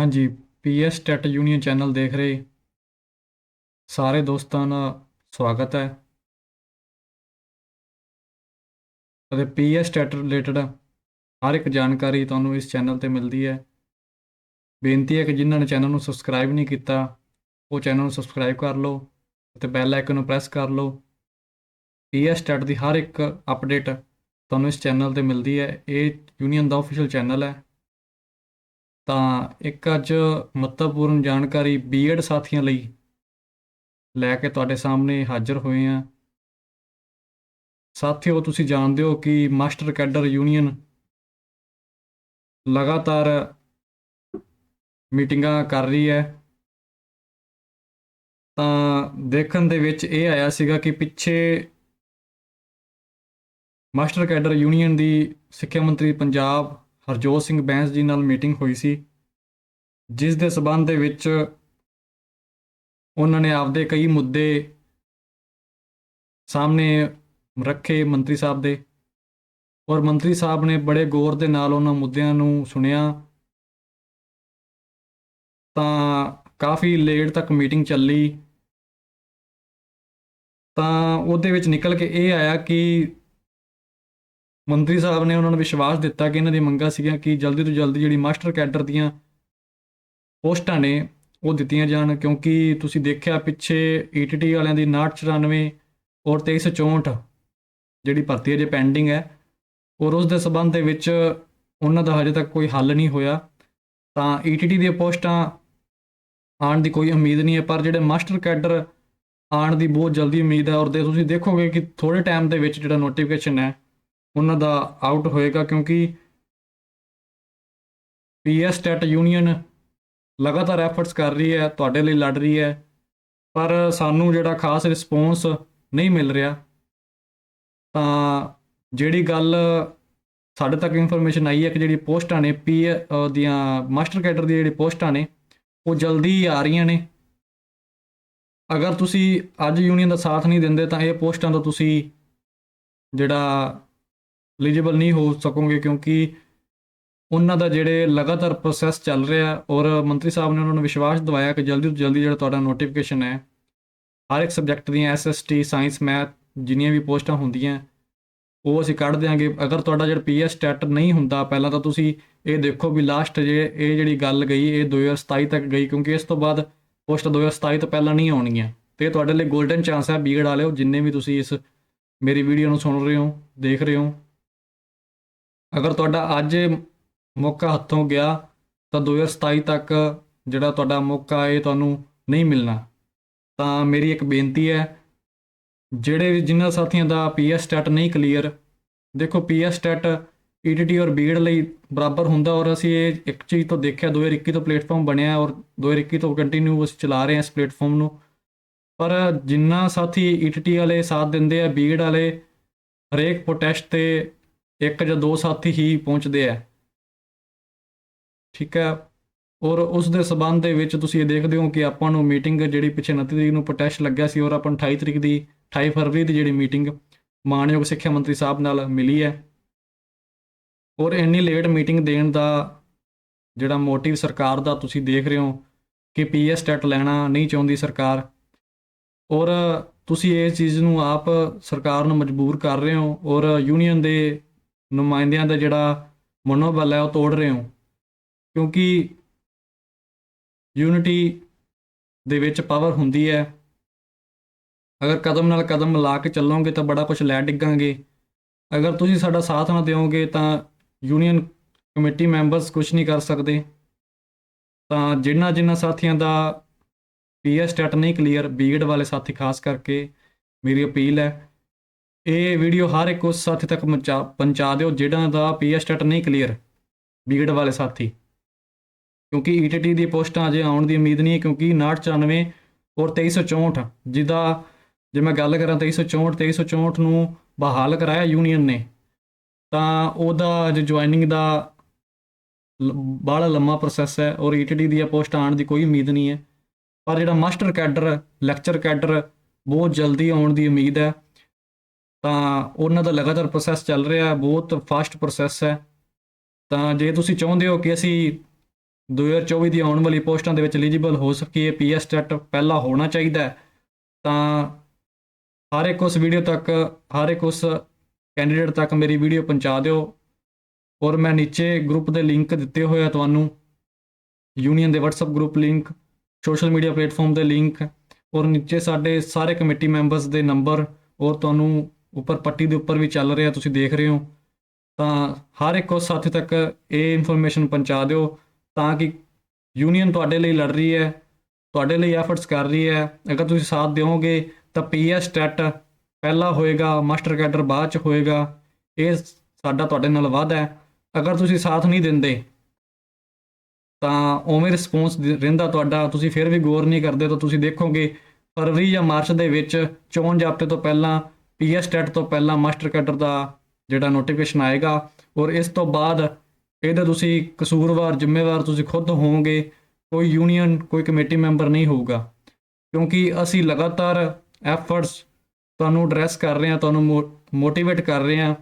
ਹਾਂਜੀ PS TET union channel ਦੇਖ ਰਹੇ ਸਾਰੇ ਦੋਸਤਾਂ ਦਾ ਸਵਾਗਤ ਹੈ। ਅਤੇ ਪੀਐਸ ਟੈਟ ਰਿਲੇਟਡ ਹਰ ਇੱਕ ਜਾਣਕਾਰੀ ਤੁਹਾਨੂੰ ਇਸ ਚੈਨਲ ਤੇ ਮਿਲਦੀ ਹੈ। ਬੇਨਤੀ ਹੈ ਕਿ ਜਿਨ੍ਹਾਂ ਨੇ ਚੈਨਲ ਨੂੰ ਸਬਸਕ੍ਰਾਈਬ ਨਹੀਂ ਕੀਤਾ, ਉਹ ਚੈਨਲ ਨੂੰ ਸਬਸਕ੍ਰਾਈਬ ਕਰ ਲਓ ਅਤੇ ਬੈਲ ਆਈਕਨ ਨੂੰ ਪ੍ਰੈਸ ਕਰ ਲਓ। ਪੀਐਸ ਟੈਟ ਦੀ ਹਰ ਇੱਕ ਅਪਡੇਟ ਤੁਹਾਨੂੰ ਇਸ ਚੈਨਲ ਤੇ ਮਿਲਦੀ ਹੈ। ਇਹ ਯੂਨੀਅਨ ਦਾ ਅਫੀਸ਼ੀਅਲ ਚੈਨਲ ਹੈ। ਤਾਂ ਇੱਕ ਅੱਜ ਮਹੱਤਵਪੂਰਨ ਜਾਣਕਾਰੀ ਬੀਐਡ ਸਾਥੀਆਂ ਲਈ ਲੈ ਕੇ ਤੁਹਾਡੇ ਸਾਹਮਣੇ ਹਾਜ਼ਰ ਹੋਏ ਹਾਂ। ਸਾਥੀਓ, ਤੁਸੀਂ ਜਾਣਦੇ ਹੋ ਕਿ ਮਾਸਟਰ ਕੈਡਰ ਯੂਨੀਅਨ ਲਗਾਤਾਰ ਮੀਟਿੰਗਾਂ ਕਰ ਰਹੀ ਹੈ। ਤਾਂ ਦੇਖਣ ਦੇ ਵਿੱਚ ਇਹ ਆਇਆ ਸੀਗਾ ਕਿ ਪਿੱਛੇ ਮਾਸਟਰ ਕੈਡਰ ਯੂਨੀਅਨ ਦੀ ਸਿੱਖਿਆ ਮੰਤਰੀ ਪੰਜਾਬ ਹਰਜੋਤ ਸਿੰਘ ਬੈਂਸ ਜੀ ਨਾਲ ਮੀਟਿੰਗ ਹੋਈ ਸੀ, ਜਿਸ ਦੇ ਸਬੰਧ ਦੇ ਵਿੱਚ ਉਹਨਾਂ ਨੇ ਆਪਦੇ ਕਈ ਮੁੱਦੇ ਸਾਹਮਣੇ ਰੱਖੇ ਮੰਤਰੀ ਸਾਹਿਬ ਦੇ ਔਰ ਮੰਤਰੀ ਸਾਹਿਬ ਨੇ ਬੜੇ ਗੌਰ ਦੇ ਨਾਲ ਉਹਨਾਂ ਮੁੱਦਿਆਂ ਨੂੰ ਸੁਣਿਆ। ਤਾਂ ਕਾਫੀ ਲੇਟ ਤੱਕ ਮੀਟਿੰਗ ਚੱਲੀ। ਤਾਂ ਉਹਦੇ ਵਿੱਚ ਨਿਕਲ ਕੇ ਇਹ ਆਇਆ ਕਿ ਮੰਤਰੀ ਸਾਹਿਬ ਨੇ ਉਹਨਾਂ ਨੂੰ ਵਿਸ਼ਵਾਸ ਦਿੱਤਾ ਕਿ ਇਹਨਾਂ ਦੀ ਮੰਗਾਂ ਸੀਗੀਆਂ ਕਿ ਜਲਦੀ ਤੋਂ ਜਲਦੀ ਜਿਹੜੀ ਮਾਸਟਰ ਕੈਡਰ ਦੀਆਂ ਪੋਸਟਾਂ ਨੇ ਉਹ ਦਿੱਤੀਆਂ ਜਾਣ, ਕਿਉਂਕਿ ਤੁਸੀਂ ਦੇਖਿਆ ਪਿੱਛੇ ਈਟੀਟੀ ਵਾਲਿਆਂ ਦੀ 994 ਔਰ 2364 ਜਿਹੜੀ ਭਰਤੀ ਅਜੇ ਪੈਂਡਿੰਗ ਹੈ, ਔਰ ਉਸ ਦੇ ਸਬੰਧ ਦੇ ਵਿੱਚ ਉਹਨਾਂ ਦਾ ਹਜੇ ਤੱਕ ਕੋਈ ਹੱਲ ਨਹੀਂ ਹੋਇਆ। ਤਾਂ ਈਟੀਟੀ ਦੀਆਂ ਪੋਸਟਾਂ ਆਉਣ ਦੀ ਕੋਈ ਉਮੀਦ ਨਹੀਂ ਹੈ, ਪਰ ਜਿਹੜੇ ਮਾਸਟਰ ਕੈਡਰ ਆਉਣ ਦੀ ਬਹੁਤ ਜਲਦੀ ਉਮੀਦ ਹੈ, ਔਰ ਦੇ ਤੁਸੀਂ ਦੇਖੋਗੇ ਕਿ ਥੋੜੇ ਟਾਈਮ ਦੇ ਵਿੱਚ ਜਿਹੜਾ ਨੋਟੀਫਿਕੇਸ਼ਨ ਹੈ ਉਹਨਾਂ ਦਾ ਆਊਟ ਹੋਏਗਾ ਕਿਉਂਕਿ ਪੀਐਸ ਟੈਟ ਯੂਨੀਅਨ ਲਗਾਤਾਰ ਐਫਰਟਸ ਕਰ ਰਹੀ ਹੈ, ਤੁਹਾਡੇ ਲਈ ਲੜ ਰਹੀ ਹੈ, ਪਰ ਸਾਨੂੰ ਜਿਹੜਾ ਖਾਸ ਰਿਸਪੌਂਸ ਨਹੀਂ ਮਿਲ ਰਿਹਾ, ਤਾਂ ਜਿਹੜੀ ਗੱਲ ਸਾਡੇ ਤੱਕ ਇਨਫੋਰਮੇਸ਼ਨ ਆਈ ਹੈ ਕਿ ਜਿਹੜੀ ਪੋਸਟਾਂ ਨੇ ਪੀ ਦੀਆਂ ਮਾਸਟਰ ਕੈਡਰ ਦੀ ਜਿਹੜੀ ਪੋਸਟਾਂ ਨੇ, ਉਹ ਜਲਦੀ ਆ ਰਹੀਆਂ ਨੇ। ਅਗਰ ਤੁਸੀਂ ਅੱਜ ਯੂਨੀਅਨ ਦਾ ਸਾਥ ਨਹੀਂ ਦਿੰਦੇ ਤਾਂ ਇਹ ਪੋਸਟਾਂ ਤੋਂ ਤੁਸੀਂ ਜਿਹੜਾ ਐਲੀਜੀਬਲ ਨਹੀਂ ਹੋ ਸਕੋਗੇ ਕਿਉਂਕਿ ਉਹਨਾਂ ਦਾ ਜਿਹੜੇ ਲਗਾਤਾਰ ਪ੍ਰੋਸੈਸ ਚੱਲ ਰਿਹਾ ਔਰ ਮੰਤਰੀ ਸਾਹਿਬ ਨੇ ਉਹਨਾਂ ਨੂੰ ਵਿਸ਼ਵਾਸ ਦਿਵਾਇਆ ਕਿ ਜਲਦੀ ਤੋਂ ਜਲਦੀ ਜਿਹੜਾ ਤੁਹਾਡਾ ਨੋਟੀਫਿਕੇਸ਼ਨ ਹੈ, ਹਰ ਇੱਕ ਸਬਜੈਕਟ ਦੀਆਂ ਐਸਐਸਟੀ ਸਾਇੰਸ ਮੈਥ ਜਿੰਨੀਆਂ ਵੀ ਪੋਸਟਾਂ ਹੁੰਦੀਆਂ, ਉਹ ਅਸੀਂ ਕੱਢ ਦਿਆਂਗੇ। ਅਗਰ ਤੁਹਾਡਾ ਜਿਹੜਾ ਪੀਐਸ ਸਟੈਟ ਨਹੀਂ ਹੁੰਦਾ, ਪਹਿਲਾਂ ਤਾਂ ਤੁਸੀਂ ਇਹ ਦੇਖੋ ਵੀ ਲਾਸਟ ਜੇ ਇਹ ਜਿਹੜੀ ਗੱਲ ਗਈ, ਇਹ 2027 ਤੱਕ ਗਈ, ਕਿਉਂਕਿ ਇਸ ਤੋਂ ਬਾਅਦ ਪੋਸਟ 2027 ਤੋਂ ਪਹਿਲਾਂ ਨਹੀਂ ਆਉਣਗੀਆਂ। ਤੇ ਤੁਹਾਡੇ ਲਈ 골ਡਨ ਚਾਂਸ ਹੈ। ਬੀਗੜ ਵਾਲਿਓ, ਜਿੰਨੇ ਵੀ ਤੁਸੀਂ ਇਸ ਮੇਰੀ ਵੀਡੀਓ ਨੂੰ ਸੁਣ ਰਹੇ ਹੋ, ਦੇਖ ਰਹੇ ਹੋ ਅਗਰ ਤੁਹਾਡਾ ਅੱਜ ਮੌਕਾ ਹੱਥੋਂ ਗਿਆ, ਤਾਂ 2027 ਤੱਕ ਜਿਹੜਾ ਤੁਹਾਡਾ ਮੌਕਾ ਇਹ ਤੁਹਾਨੂੰ ਨਹੀਂ ਮਿਲਣਾ। ਤਾਂ ਮੇਰੀ ਇੱਕ ਬੇਨਤੀ ਹੈ, ਜਿਹੜੇ ਜਿਨ੍ਹਾਂ ਸਾਥੀਆਂ ਦਾ ਪੀਐਸ ਸਟੈਟ ਨਹੀਂ ਕਲੀਅਰ, ਦੇਖੋ ਪੀਐਸ ਸਟੈਟ ਈਟੀਟੀ ਔਰ ਬੀਐਡ ਲਈ ਬਰਾਬਰ ਹੁੰਦਾ ਔਰ ਅਸੀਂ ਇਹ ਇੱਕ ਚੀਜ਼ ਤੋਂ ਦੇਖਿਆ 2021 ਤੋਂ ਪਲੇਟਫਾਰਮ ਬਣਿਆ ਔਰ 2021 ਤੋਂ ਕੰਟੀਨਿਊ ਅਸੀਂ ਚਲਾ ਰਹੇ ਹਾਂ ਇਸ ਪਲੇਟਫਾਰਮ ਨੂੰ। ਪਰ ਜਿੰਨਾ ਸਾਥੀ ਈਟੀਟੀ ਵਾਲੇ ਸਾਥ ਦਿੰਦੇ ਆ ਬੀਐਡ ਵਾਲੇ, ਹਰੇਕ ਪ੍ਰੋਟੈਸਟ ਤੇ ਇੱਕ ਜਾਂ ਦੋ ਸਾਥੀ ਹੀ ਪਹੁੰਚਦੇ ਆ। ਠੀਕ ਹੈ ਔਰ ਉਸ ਦੇ ਸਬੰਧ ਦੇ ਵਿੱਚ ਤੁਸੀਂ ਇਹ ਦੇਖਦੇ ਹੋ ਕਿ ਆਪਾਂ ਨੂੰ ਮੀਟਿੰਗ ਜਿਹੜੀ ਪਿੱਛੇ 29 ਤਰੀਕ ਨੂੰ ਪ੍ਰੋਟੈਸਟ ਲੱਗਿਆ ਸੀ ਔਰ ਆਪਾਂ ਨੂੰ 28 ਤਰੀਕ ਦੀ 28 ਫਰਵਰੀ ਦੀ ਜਿਹੜੀ ਮੀਟਿੰਗ ਮਾਨਯੋਗ ਸਿੱਖਿਆ ਮੰਤਰੀ ਸਾਹਿਬ ਨਾਲ ਮਿਲੀ ਹੈ। ਔਰ ਇੰਨੀ ਲੇਟ ਮੀਟਿੰਗ ਦੇਣ ਦਾ ਜਿਹੜਾ ਮੋਟਿਵ ਸਰਕਾਰ ਦਾ ਤੁਸੀਂ ਦੇਖ ਰਹੇ ਹੋ ਕਿ ਪੀਐਸ ਟੈਟ ਲੈਣਾ ਨਹੀਂ ਚਾਹੁੰਦੀ ਸਰਕਾਰ। ਔਰ ਤੁਸੀਂ ਇਹ ਚੀਜ਼ ਨੂੰ ਆਪ ਸਰਕਾਰ ਨੂੰ ਮਜਬੂਰ ਕਰ ਰਹੇ ਹੋ ਔਰ ਯੂਨੀਅਨ ਦੇ ਨੁਮਾਇੰਦਿਆਂ ਦਾ ਜਿਹੜਾ ਮਨੋਬਲ ਹੈ ਉਹ ਤੋੜ ਰਹੇ ਹੋ। ਕਿਉਂਕਿ ਯੂਨਿਟੀ ਦੇ ਵਿੱਚ ਪਾਵਰ ਹੁੰਦੀ ਹੈ। ਅਗਰ ਕਦਮ ਨਾਲ ਕਦਮ ਮਿਲਾ ਕੇ ਚੱਲੋਗੇ ਤਾਂ ਬੜਾ ਕੁਝ ਲੈ ਡਿੱਗਾਂਗੇ। ਅਗਰ ਤੁਸੀਂ ਸਾਡਾ ਸਾਥ ਨਾ ਦਿਓਗੇ ਤਾਂ ਯੂਨੀਅਨ ਕਮੇਟੀ ਮੈਂਬਰਸ ਕੁਝ ਨਹੀਂ ਕਰ ਸਕਦੇ। ਤਾਂ ਜਿਨ੍ਹਾਂ ਜਿਨ੍ਹਾਂ ਸਾਥੀਆਂ ਦਾ ਪੀਐਸ ਸਟੈਟ ਨਹੀਂ ਕਲੀਅਰ ਬੀਐਡ ਵਾਲੇ ਸਾਥੀ ਖਾਸ ਕਰਕੇ, ਮੇਰੀ ਅਪੀਲ ਹੈ ਇਹ ਵੀਡੀਓ ਹਰ ਇੱਕ ਉਸ ਸਾਥੀ ਤੱਕ ਪਹੁੰਚਾ ਪਹੁੰਚਾ ਦਿਓ ਜਿਹੜਾ ਦਾ ਪੀਐਸ ਸਟੈਟ ਨਹੀਂ ਕਲੀਅਰ ਬੀਐਡ ਵਾਲੇ ਸਾਥੀ। ਕਿਉਂਕਿ ਈਟੀਟੀ ਦੀ ਪੋਸਟਾਂ ਅਜੇ ਆਉਣ ਦੀ ਉਮੀਦ ਨਹੀਂ ਹੈ, ਕਿਉਂਕਿ 994 ਔਰ 2364 ਜਿਹਦਾ ਜੇ ਮੈਂ ਗੱਲ ਕਰਾਂ 2364 2364 ਨੂੰ ਬਹਾਲ ਕਰਾਇਆ ਯੂਨੀਅਨ ਨੇ, ਤਾਂ ਉਹਦਾ ਜੋ ਜੁਆਇਨਿੰਗ ਦਾ ਬੜਾ ਲੰਮਾ ਪ੍ਰੋਸੈਸ ਹੈ ਔਰ ਈਟੀਟੀ ਦੀਆਂ ਪੋਸਟਾਂ ਆਉਣ ਦੀ ਕੋਈ ਉਮੀਦ ਨਹੀਂ ਹੈ। ਪਰ ਜਿਹੜਾ ਮਾਸਟਰ ਕੈਡਰ ਲੈਕਚਰ ਕੈਡਰ ਬਹੁਤ ਜਲਦੀ ਆਉਣ ਦੀ ਉਮੀਦ ਹੈ। ਤਾਂ ਉਹਨਾਂ ਦਾ ਲਗਾਤਾਰ ਪ੍ਰੋਸੈਸ ਚੱਲ ਰਿਹਾ ਹੈ, ਬਹੁਤ ਫਾਸਟ ਪ੍ਰੋਸੈਸ ਹੈ। ਤਾਂ ਜੇ ਤੁਸੀਂ ਚਾਹੁੰਦੇ ਹੋ ਕਿ ਅਸੀਂ 2024 ਦੀ ਆਉਣ ਵਾਲੀ ਪੋਸਟਾਂ ਦੇ ਵਿੱਚ ਐਲੀਜੀਬਲ ਹੋ ਸਕੀਏ ਪੀਐਸ ਟੈਟ ਪਹਿਲਾਂ ਹੋਣਾ ਚਾਹੀਦਾ ਹੈ, ਤਾਂ ਹਰ ਇੱਕ ਉਸ ਵੀਡੀਓ ਤੱਕ, ਹਰ ਇੱਕ ਉਸ ਕੈਂਡੀਡੇਟ ਤੱਕ ਮੇਰੀ ਵੀਡੀਓ ਪਹੁੰਚਾ ਦਿਓ। ਔਰ ਮੈਂ ਨੀਚੇ ਗਰੁੱਪ ਦੇ ਲਿੰਕ ਦਿੱਤੇ ਹੋਏ ਆ ਤੁਹਾਨੂੰ ਯੂਨੀਅਨ ਦੇ WhatsApp group link social media platform ਦੇ ਲਿੰਕ ਔਰ ਨੀਚੇ ਸਾਡੇ ਸਾਰੇ ਕਮੇਟੀ ਮੈਂਬਰਸ ਦੇ ਨੰਬਰ ਔਰ ਤੁਹਾਨੂੰ ਉੱਪਰ ਪੱਟੀ ਦੇ ਉੱਪਰ ਵੀ ਚੱਲ ਰਿਹਾ, ਤੁਸੀਂ ਦੇਖ ਰਹੇ ਹੋ। ਤਾਂ ਹਰ ਇੱਕ ਉਸ ਸਾਥੀ ਤੱਕ ਇਹ ਇਨਫੋਰਮੇਸ਼ਨ ਪਹੁੰਚਾ ਦਿਓ ਤਾਂ ਕਿ ਯੂਨੀਅਨ ਤੁਹਾਡੇ ਲਈ ਲੜ ਰਹੀ ਹੈ, ਤੁਹਾਡੇ ਲਈ ਐਫਰਟਸ ਕਰ ਰਹੀ ਹੈ। ਅਗਰ ਤੁਸੀਂ ਸਾਥ ਦਿਓਗੇ ਤਾਂ ਪੀਐਸ ਟੈਟ ਪਹਿਲਾ ਹੋਏਗਾ ਮਾਸਟਰ ਕੈਡਰ ਬਾਅਦ ਚ ਹੋਏਗਾ। ਇਹ ਸਾਡਾ ਤੁਹਾਡੇ ਨਾਲ ਵਾਅਦਾ ਹੈ। ਅਗਰ ਤੁਸੀਂ ਸਾਥ ਨਹੀਂ ਦਿੰਦੇ, ਤਾਂ ਉਵੇਂ ਰਿਸਪੌਂਸ ਰਹਿੰਦਾ ਤੁਹਾਡਾ। ਤੁਸੀਂ ਫਿਰ ਵੀ ਗੌਰ ਨਹੀਂ ਕਰਦੇ ਤਾਂ ਤੁਸੀਂ ਦੇਖੋਗੇ, ਫਰਵਰੀ ਜਾਂ ਮਾਰਚ ਦੇ ਵਿੱਚ ਚੋਣ ਜਾਬਤੇ ਤੋਂ ਪਹਿਲਾਂ ਪੀਐਸ ਟੈਟ ਤੋਂ ਪਹਿਲਾਂ ਮਾਸਟਰ ਕੈਡਰ ਦਾ ਜਿਹੜਾ ਨੋਟੀਫਿਕੇਸ਼ਨ ਆਏਗਾ ਔਰ ਇਸ ਤੋਂ ਬਾਅਦ ਇਹਦਾ ਤੁਸੀਂ ਕਸੂਰਵਾਰ, ਜ਼ਿੰਮੇਵਾਰ ਤੁਸੀਂ ਖੁਦ ਹੋਵੋਗੇ, ਕੋਈ ਯੂਨੀਅਨ ਕੋਈ ਕਮੇਟੀ ਮੈਂਬਰ ਨਹੀਂ ਹੋਊਗਾ। ਕਿਉਂਕਿ ਅਸੀਂ ਲਗਾਤਾਰ ਐਫਰਟਸ ਤੁਹਾਨੂੰ ਐਡਰੈਸ ਕਰ ਰਹੇ ਹਾਂ, ਤੁਹਾਨੂੰ ਮੋਟੀਵੇਟ ਕਰ ਰਹੇ ਹਾਂ।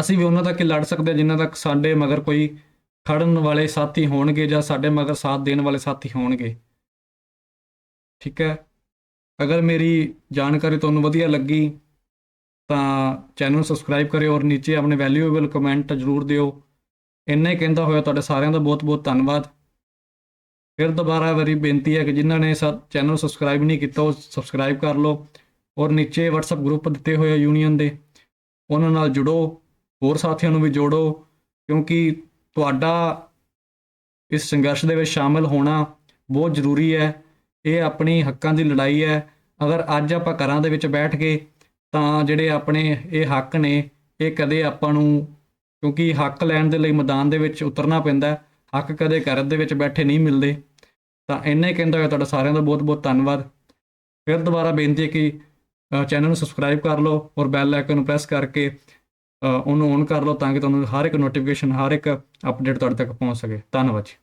ਅਸੀਂ ਵੀ ਉਹਨਾਂ ਤੱਕ ਲੜ ਸਕਦੇ ਹਾਂ ਜਿਨ੍ਹਾਂ ਤੱਕ ਸਾਡੇ ਮਗਰ ਕੋਈ ਖੜਨ ਵਾਲੇ ਸਾਥੀ ਹੋਣਗੇ ਜਾਂ ਸਾਡੇ ਮਗਰ ਸਾਥ ਦੇਣ ਵਾਲੇ ਸਾਥੀ ਹੋਣਗੇ। ਠੀਕ ਹੈ? ਅਗਰ ਮੇਰੀ ਜਾਣਕਾਰੀ ਤੁਹਾਨੂੰ ਵਧੀਆ ਲੱਗੀ, ਤਾਂ ਚੈਨਲ ਨੂੰ ਸਬਸਕ੍ਰਾਈਬ ਕਰਿਓ ਔਰ ਨੀਚੇ ਆਪਣੇ ਵੈਲਿਊਏਬਲ ਕਮੈਂਟ ਜ਼ਰੂਰ ਦਿਓ। ਇੰਨਾ ਹੀ ਕਹਿੰਦਾ ਹੋਇਆ ਤੁਹਾਡੇ ਸਾਰਿਆਂ ਦਾ ਬਹੁਤ-ਬਹੁਤ ਧੰਨਵਾਦ। ਫਿਰ ਦੁਬਾਰਾ ਵਾਰੀ ਬੇਨਤੀ ਹੈ ਕਿ ਜਿਨ੍ਹਾਂ ਨੇ ਚੈਨਲ ਸਬਸਕ੍ਰਾਈਬ ਨਹੀਂ ਕੀਤਾ, ਉਹ ਸਬਸਕ੍ਰਾਈਬ ਕਰ ਲਓ ਔਰ ਨੀਚੇ WhatsApp ਗਰੁੱਪ ਦਿੱਤੇ ਹੋਏ ਯੂਨੀਅਨ ਦੇ, ਉਹਨਾਂ ਨਾਲ ਜੁੜੋ, ਹੋਰ ਸਾਥੀਆਂ ਨੂੰ ਵੀ ਜੋੜੋ, ਕਿਉਂਕਿ ਤੁਹਾਡਾ ਇਸ ਸੰਘਰਸ਼ ਦੇ ਵਿੱਚ ਸ਼ਾਮਲ ਹੋਣਾ ਬਹੁਤ ਜ਼ਰੂਰੀ ਹੈ। ਇਹ ਆਪਣੀ ਹੱਕਾਂ ਦੀ ਲੜਾਈ ਹੈ। ਅਗਰ ਅੱਜ ਆਪਾਂ ਘਰਾਂ ਦੇ ਵਿੱਚ ਬੈਠ ਕੇ ਤਾਂ ਜਿਹੜੇ ਆਪਣੇ ਇਹ ਹੱਕ ਨੇ, ਇਹ ਕਦੇ ਆਪਾਂ ਨੂੰ, ਕਿਉਂਕਿ ਹੱਕ ਲੈਣ ਦੇ ਲਈ ਮੈਦਾਨ ਦੇ ਵਿੱਚ ਉਤਰਨਾ ਪੈਂਦਾ ਹੱਕ ਕਦੇ ਘਰ ਦੇ ਵਿੱਚ ਬੈਠੇ ਨਹੀਂ ਮਿਲਦੇ। ਤਾਂ ਇੰਨਾ ਹੀ ਕਹਿੰਦਾ ਹੋਇਆ ਤੁਹਾਡਾ ਸਾਰਿਆਂ ਦਾ ਬਹੁਤ ਬਹੁਤ ਧੰਨਵਾਦ। ਫਿਰ ਦੁਬਾਰਾ ਬੇਨਤੀ ਹੈ ਕਿ ਚੈਨਲ ਨੂੰ ਸਬਸਕ੍ਰਾਈਬ ਕਰ ਲਓ ਔਰ ਬੈਲ ਆਈਕਨ ਨੂੰ ਪ੍ਰੈਸ ਕਰਕੇ ਉਹਨੂੰ ਔਨ ਕਰ ਲਓ ਤਾਂ ਕਿ ਤੁਹਾਨੂੰ ਹਰ ਇੱਕ ਨੋਟੀਫਿਕੇਸ਼ਨ ਹਰ ਇੱਕ ਅਪਡੇਟ ਤੁਹਾਡੇ ਤੱਕ ਪਹੁੰਚ ਸਕੇ। ਧੰਨਵਾਦ ਜੀ।